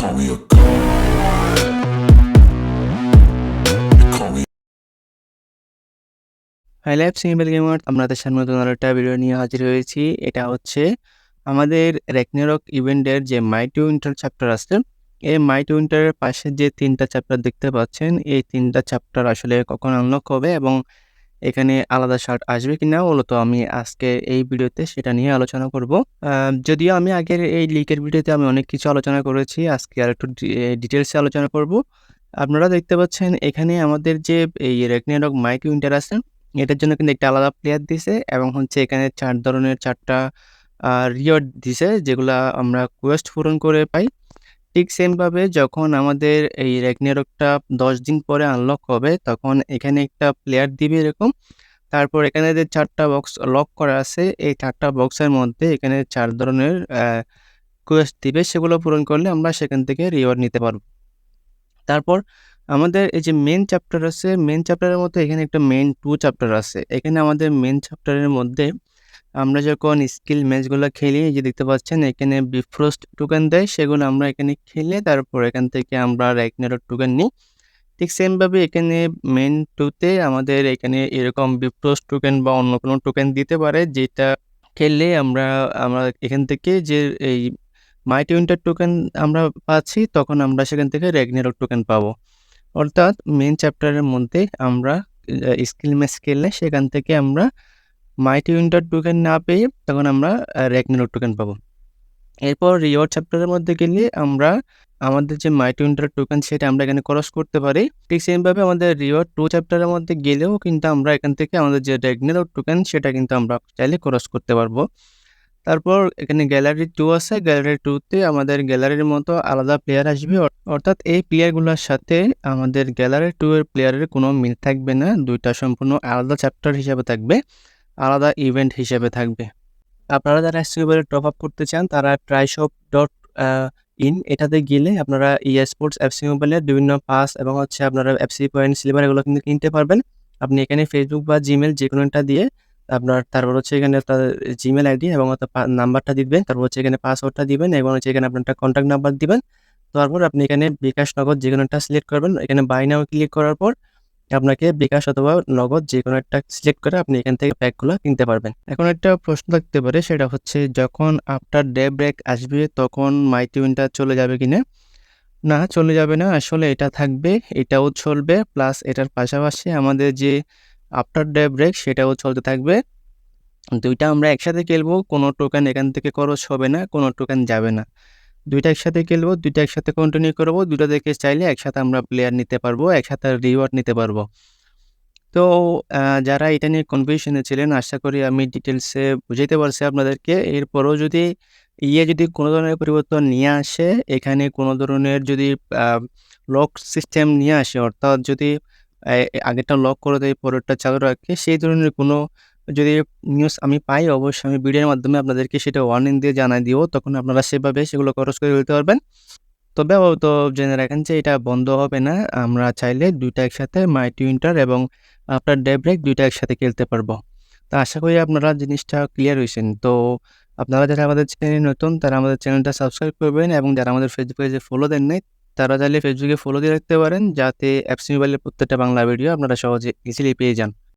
call me a high life single gamer আপনাদের সামনে নতুন আরও একটা ভিডিও নিয়ে হাজির হয়েছি। এটা হচ্ছে আমাদের রেকনেরক ইভেন্টের যে মাইটি উইন্টার চ্যাপ্টার আছে, এই মাইটি উইন্টারের পাশে যে তিনটা চ্যাপ্টার দেখতে পাচ্ছেন, এই তিনটা চ্যাপ্টার আসলে কখন আনলক হবে এবং এখানে আলাদা শার্ট আসবে কিনা মূলত আমি আজকে এই ভিডিওতে সেটা নিয়ে আলোচনা করব। যদিও আমি আগের এই লিকের ভিডিওতে আমি অনেক কিছু আলোচনা করেছি, আজকে আর একটু ডিটেলসে আলোচনা করব। আপনারা দেখতে পাচ্ছেন এখানে আমাদের যে এই রেকনেরক মাইক উইন্টার আছে, এটার জন্য কিন্তু একটা আলাদা প্লেয়ার দিছে এবং হচ্ছে এখানে চার ধরনের চারটা রিওয়ার্ড দিছে যেগুলা আমরা কোয়েস্ট পূরণ করে পাই। ঠিক সেমভাবে যখন আমাদের এই রেগনেরকটা দশ দিন পরে আনলক হবে, তখন এখানে একটা প্লেয়ার দিবে এরকম। তারপর এখানে যে চারটা বক্স লক করা আছে, এই চারটা বক্সের মধ্যে এখানে চার ধরনের কোয়েস্ট দিবে। সেগুলো পূরণ করলে আমরা সেখান থেকে রিওয়ার্ড নিতে পারব। তারপর আমাদের এই যে মেন চ্যাপ্টার আছে মেন চ্যাপ্টারের মধ্যে এখানে একটা মেন টু চ্যাপ্টার আছে। এখানে আমাদের মেন চ্যাপ্টারের মধ্যে আমরা যখন স্কিল ম্যাচগুলো খেলি যে দেখতে পাচ্ছেন, এখানে বিফ্রোস্ট টোকেন দেয়, সেগুলো আমরা এখানে খেলে তারপর এখান থেকে আমরা র্যাগনারক টোকেন নিই। ঠিক সেমভাবে এখানে মেন টুতে আমাদের এখানে এরকম বিফ্রোস্ট টোকেন বা অন্য কোনো টোকেন দিতে পারে, যেটা খেললে আমরা আমরা এখান থেকে যে এই মাইটি উইন্টার টোকেন আমরা পাচ্ছি, তখন আমরা সেখান থেকে র্যাগনারক টোকেন পাবো। অর্থাৎ মেন চ্যাপ্টারের মধ্যে আমরা স্কিল ম্যাচ খেললে সেখান থেকে আমরা মাইটি উইন্টার টোকেন না পেয়ে তখন আমরা র্যাগনারক টোকেন পাবো। এরপর রিওয়ার্ড চ্যাপ্টারের মধ্যে গেলে আমরা আমাদের যে মাইটি উইন্টার টোকেন সেটা আমরা এখানে ক্রস করতে পারি। ঠিক সেমভাবে আমাদের রিওয়ার্ড টু চ্যাপ্টারের মধ্যে গেলেও কিন্তু আমরা এখান থেকে আমাদের যে র্যাগনারক টোকেন সেটা কিন্তু আমরা চাইলে ক্রস করতে পারব। তারপর এখানে গ্যালারি টু আছে গ্যালারি টুতে আমাদের গ্যালারির মতো আলাদা প্লেয়ার আসবে। অর- অর্থাৎ এই প্লেয়ারগুলোর সাথে আমাদের গ্যালারি টু এর প্লেয়ারের কোনো মিল থাকবে না, দুইটা সম্পূর্ণ আলাদা চ্যাপ্টার হিসাবে থাকবে। আলাদা ইভেন্ট হিসেবে থাকবে। আপনারা যারা এসিওবেল টপ আপ করতে চান, তারা ট্রাইশপ ডট ইন এটাতে গেলে আপনারা ই স্পোর্টস এফসি মোবাইলের বিভিন্ন পাস এবং হচ্ছে আপনারা অ্যাপসি পয়েন্ট সিলভার এগুলো কিন্তু কিনতে পারবেন। আপনি এখানে ফেসবুক বা জিমেল যে কোনো একটা দিয়ে আপনার, তারপর হচ্ছে এখানে তার জিমেল আইডি এবং নাম্বারটা দিবেন, তারপর হচ্ছে এখানে পাসওয়ার্ডটা দিবেন এবং হচ্ছে এখানে আপনার একটা কন্ট্যাক্ট নাম্বার দিবেন। তারপর আপনি এখানে বিকাশ নগদ যে কোনো একটা সিলেক্ট করবেন। এখানে বাই নাও ক্লিক করার পর আপনাকে বিকাশ অথবা নগদ যে কোনো একটা সিলেক্ট করে আপনি এখান থেকে প্যাকগুলো কিনতে পারবেন। এখন একটা প্রশ্ন থাকতে পারে, সেটা হচ্ছে যখন আফটার ডে ব্রেক আসবে, তখন মাইটি উইন্টার চলে যাবে কিনা? না, চলে যাবে না, আসলে এটা থাকবে, এটাও চলবে প্লাস এটার পাশাপাশি আমাদের যে আফটার ডে ব্রেক সেটাও চলতে থাকবে। দুইটা আমরা একসাথে খেলব, কোনো টোকেন এখান থেকে খরচ হবে না, কোনো টোকেন যাবে না। দুইটা একসাথে খেলব, দুইটা একসাথে কন্টিনিউ করব, দুইটা থেকে চাইলে একসাথে আমরা প্লেয়ার নিতে পারব, একসাথে রিওয়ার্ড নিতে পারব। তো যারা এটা নিয়ে কনফিউশনে ছিলেন, আশা করি আমি ডিটেলসে বুঝাইতে পারছি আপনাদেরকে। এরপরও যদি ইয়ে যদি কোনো ধরনের পরিবর্তন নিয়ে আসে, এখানে কোনো ধরনের যদি লক সিস্টেম নিয়ে আসে, অর্থাৎ যদি আগেরটা লক করে দেয়, পরেরটা চালু রাখে, সেই ধরনের কোনো যদি নিউজ আমি পাই, অবশ্যই আমি ভিডিওর মাধ্যমে আপনাদেরকে সেটা ওয়ার্নিং দিয়ে জানাই দিও তখন আপনারা সেভাবে সেগুলো খরচ করে ফেলতে পারবেন। তবে তো জেনে রাখেন যে এটা বন্ধ হবে না। আমরা চাইলে দুইটা একসাথে মাই টুইন্টার এবং আপনার ডে ব্রেক দুইটা একসাথে খেলতে পারব। তো আশা করি আপনারা জিনিসটা ক্লিয়ার হয়েছেন। তো আপনারা যারা আমাদের চ্যানেলে নতুন, তারা আমাদের চ্যানেলটা সাবস্ক্রাইব করবেন এবং যারা আমাদের ফেসবুকে যে ফলো দেন নাই, তারা চাইলে ফেসবুকে ফলো দিয়ে রাখতে পারেন। যাতে অ্যাপসি মোবাইলের প্রত্যেকটা বাংলা ভিডিও আপনারা সহজে ইজিলি পেয়ে যান।